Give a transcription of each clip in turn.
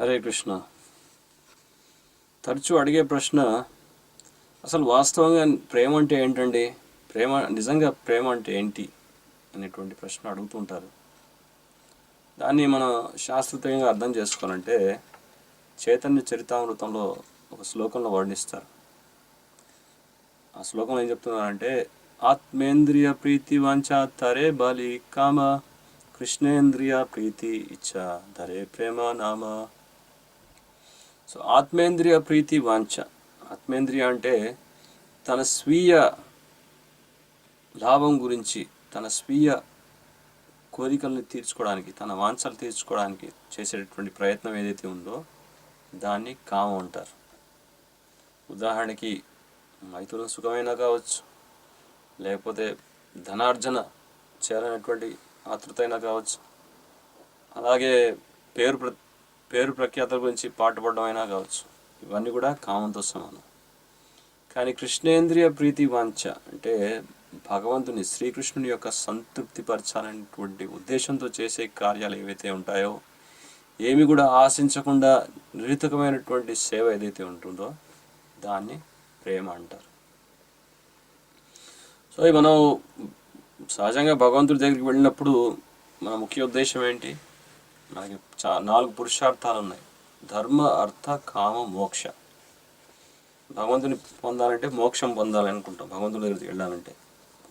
హరే కృష్ణ. తరచూ అడిగే ప్రశ్న అసలు వాస్తవంగా ప్రేమ అంటే ఏంటండి? ప్రేమ నిజంగా ప్రేమ అంటే ఏంటి? అనేటువంటి ప్రశ్న అడుగుతుంటారు. దాన్ని మనం శాస్త్రీయంగా అర్థం చేసుకోవాలంటే చైతన్య చరితామృతంలో ఒక శ్లోకంలో వర్ణిస్తారు. ఆ శ్లోకంలో ఏం చెప్తున్నారంటే ఆత్మేంద్రియ ప్రీతి వాంఛా తరే బలి కామ కృష్ణేంద్రియ ప్రీతి ఇచ్చా ధరే ప్రేమ నామ. సో ఆత్మేంద్రియ ప్రీతి వాంఛ. ఆత్మేంద్రియ అంటే తన స్వీయ లాభం గురించి తన స్వీయ కోరికల్ని తీర్చుకోవడానికి తన వాంఛలు తీర్చుకోవడానికి చేసేటటువంటి ప్రయత్నం ఏదైతే ఉందో దాన్ని కామం అంటారు. ఉదాహరణకి మైథునం సుఖమైనా కావచ్చు లేకపోతే ధనార్జన చేయాలనేటువంటి ఆతృత అయినా కావచ్చు. అలాగే పేరు పేరు ప్రఖ్యాతల గురించి పాటుపడడం అయినా కావచ్చు. ఇవన్నీ కూడా కామంతో సమానం. కానీ కృష్ణేంద్రియ ప్రీతి వాంఛ అంటే భగవంతుని శ్రీకృష్ణుని యొక్క సంతృప్తి పరచాలనేటువంటి ఉద్దేశంతో చేసే కార్యాలు ఏవైతే ఉంటాయో ఏమి కూడా ఆశించకుండా నిర్హితకమైనటువంటి సేవ ఏదైతే ఉంటుందో దాన్ని ప్రేమ అంటారు. సో ఇది మనం సహజంగా భగవంతుడి దగ్గరికి వెళ్ళినప్పుడు మన ముఖ్య ఉద్దేశం ఏంటి? మనకి చా నాలుగు పురుషార్థాలు ఉన్నాయి ధర్మ అర్థ కామ మోక్ష. భగవంతుని పొందాలంటే మోక్షం పొందాలి అనుకుంటాం. భగవంతుని దగ్గరికి వెళ్ళాలంటే.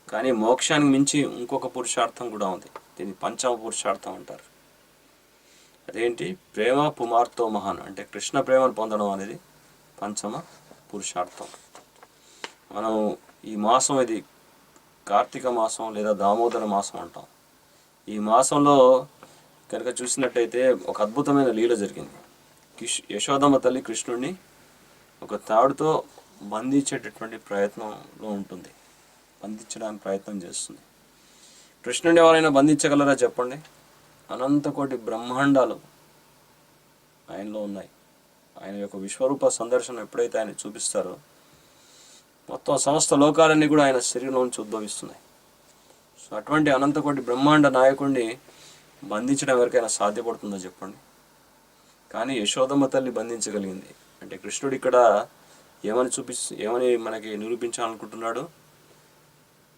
కానీ మోక్షానికి మించి ఇంకొక పురుషార్థం కూడా ఉంది. దీన్ని పంచమ పురుషార్థం అంటారు. అదేంటి? ప్రేమ పుమార్తో మహాన్. అంటే కృష్ణ ప్రేమను పొందడం అనేది పంచమ పురుషార్థం. మనం ఈ మాసం ఇది కార్తీక మాసం లేదా దామోదర మాసం అంటాం. ఈ మాసంలో కనుక చూసినట్టయితే ఒక అద్భుతమైన లీల జరిగింది. కిష్ యశోదమ్మ తల్లి కృష్ణుడిని ఒక తాడుతో బంధించేటటువంటి ప్రయత్నంలో ఉంటుంది. బంధించడానికి ప్రయత్నం చేస్తుంది. కృష్ణుడిని ఎవరైనా బంధించగలరా చెప్పండి? అనంతకోటి బ్రహ్మాండాలు ఆయనలో ఉన్నాయి. ఆయన యొక్క విశ్వరూప సందర్శనం ఎప్పుడైతే ఆయన చూపిస్తారో మొత్తం సమస్త లోకాలన్నీ కూడా ఆయన శరీరంలోంచి ఉద్భవిస్తున్నాయి. సో అటువంటి అనంతకోటి బ్రహ్మాండ నాయకుడిని బంధించడం ఎవరికైనా సాధ్యపడుతుందో చెప్పండి. కానీ యశోదమ్మ తల్లి బంధించగలిగింది. అంటే కృష్ణుడు ఇక్కడ ఏమని చూపి ఏమని మనకి నిరూపించాలనుకుంటున్నాడు?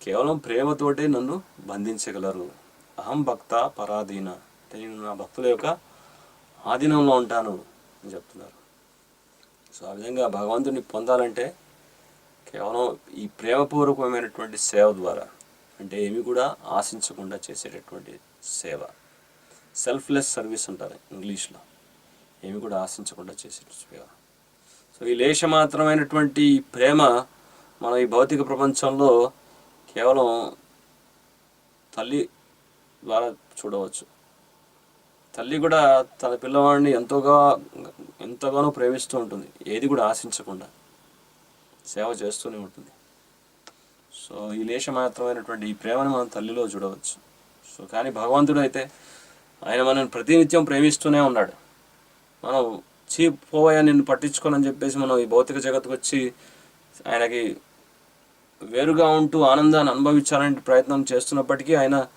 కేవలం ప్రేమతోటే నన్ను బంధించగలరు. అహం భక్త పరాధీన. అంటే నేను నా భక్తుల యొక్క ఆధీనంలో ఉంటాను అని చెప్తున్నారు. సో ఆ విధంగా భగవంతుని పొందాలంటే కేవలం ఈ ప్రేమపూర్వకమైనటువంటి సేవ ద్వారా. అంటే ఏమి కూడా ఆశించకుండా చేసేటటువంటి సేవ. సెల్ఫ్లెస్ సర్వీస్ అంటారు ఇంగ్లీష్లో. ఏమి కూడా ఆశించకుండా చేసేవా సేవ సో ఈ లేశమాత్రమైనటువంటి ఈ ప్రేమ మనం ఈ భౌతిక ప్రపంచంలో కేవలం తల్లి ద్వారా చూడవచ్చు. తల్లి కూడా తన పిల్లవాడిని ఎంతోగా ఎంతగానో ప్రేమిస్తూ ఉంటుంది. ఏది కూడా ఆశించకుండా సేవ చేస్తూనే ఉంటుంది. సో ఈ లేశమాత్రమైనటువంటి ఈ ప్రేమను మనం తల్లిలో చూడవచ్చు. సో కానీ భగవంతుడు అయితే ఆయన మనల్ని ప్రతినిత్యం ప్రేమిస్తూనే ఉన్నాడు. మనం చీ పోవయా నిన్ను పట్టించుకోనని చెప్పేసి మనం ఈ భౌతిక జగత్తుకు వచ్చి ఆయనకి వేరుగా ఉంటూ ఆనందాన్ని అనుభవించాలని ప్రయత్నం చేస్తున్నప్పటికీ ఆయన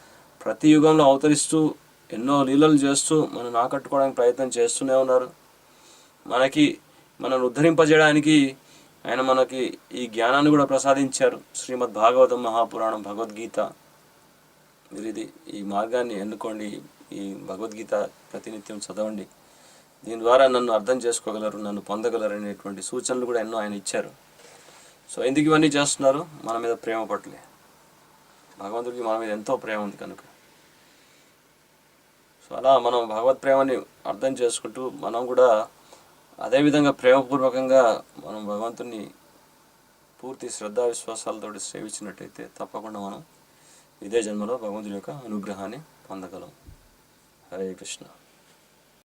ప్రతి యుగంలో అవతరిస్తూ ఎన్నో లీలలు చేస్తూ మనం ఆకట్టుకోవడానికి ప్రయత్నం చేస్తూనే ఉన్నారు. మనకి మనల్ని ఉద్ధరింపజేయడానికి ఆయన మనకి ఈ జ్ఞానాన్ని కూడా ప్రసాదించారు. శ్రీమద్ భాగవతం మహాపురాణం భగవద్గీత. మీరు ఇది ఈ మార్గాన్ని ఎన్నుకోండి. ఈ భగవద్గీత ప్రతినిత్యం చదవండి. దీని ద్వారా నన్ను అర్థం చేసుకోగలరు నన్ను పొందగలరు అనేటువంటి సూచనలు కూడా ఎన్నో ఆయన ఇచ్చారు. సో ఎందుకు ఇవన్నీ చేస్తున్నారు? మన మీద ప్రేమ పట్లే భగవంతుడికి మన మీద ఎంతో ప్రేమ ఉంది కనుక. సో అలా మనం భగవత్ ప్రేమని అర్థం చేసుకుంటూ మనం కూడా అదేవిధంగా ప్రేమపూర్వకంగా మనం భగవంతుని పూర్తి శ్రద్ధా విశ్వాసాలతో సేవించినట్టయితే తప్పకుండా మనం ఇదే జన్మలో భగవంతుని యొక్క అనుగ్రహాన్ని పొందగలం. హరే కృష్ణ.